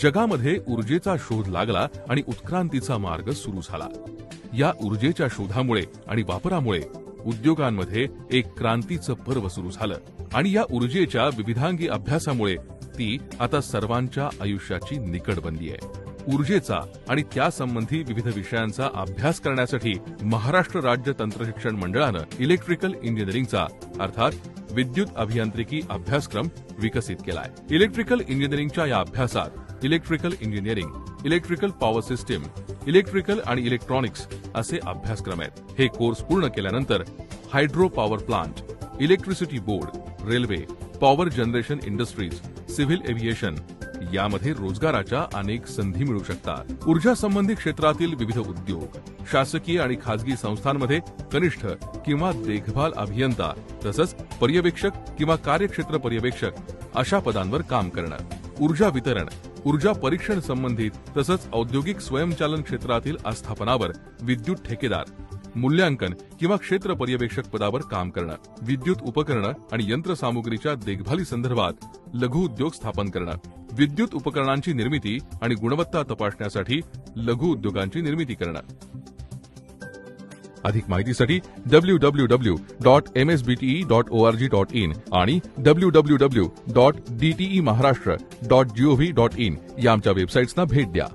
जगामध्ये ऊर्जेचा शोध लागला आणि उत्क्रांतीचा मार्ग सुरू झाला. या ऊर्जेच्या शोधामुळे आणि वापरामुळे उद्योगांमध्ये एक क्रांतीचं पर्व सुरू झालं आणि या ऊर्जेच्या विविधांगी अभ्यासामुळे ती आता सर्वांच्या आयुष्याची निकड बनली आहे. ऊर्जेचा आणि त्यासंबंधी विविध विषयांचा अभ्यास करण्यासाठी महाराष्ट्र राज्य तंत्रशिक्षण मंडळानं इलेक्ट्रिकल इंजिनिअरिंगचा अर्थात विद्युत अभियांत्रिकी अभ्यासक्रम विकसित केलाय. इलेक्ट्रिकल इंजिनिअरिंगच्या या अभ्यासात electrical engineering electrical power system electrical आणि इलेक्ट्रॉनिक्स असे अभ्यासक्रम आहेत. हे कोर्स पूर्ण केल्यानंतर hydro power plant electricity board railway power generation industries civil aviation यामध्ये रोजगाराच्या अनेक संधी मिळू शकतात. ऊर्जा संबंधी क्षेत्रातील विविध उद्योग शासकीय आणि खासगी संस्थांमध्ये कनिष्ठ किंवा देखभाल अभियंता तसंच पर्यवेक्षक किंवा कार्यक्षेत्र पर्यवेक्षक अशा पदांवर काम करणं. ऊर्जा वितरण ऊर्जा परीक्षण संबंधित तसंच औद्योगिक स्वयंचालन क्षेत्रातील आस्थापनावर विद्युत ठेकेदार मूल्यांकन किंवा क्षेत्र पर्यवेक्षक पदावर काम करणं विद्युत उपकरणं आणि यंत्रसामुग्रीच्या देखभाली संदर्भात लघु उद्योग स्थापन करणं विद्युत उपकरणांची निर्मिती आणि गुणवत्ता तपासण्यासाठी लघु उद्योगांची निर्मिती करणं. अधिक माहितीसाठी W W W dot M S B T dot O R G dot in आणि W W W dot DTE Maharashtra dot GOV dot in या आमच्या वेबसाईट्सना भेट द्या.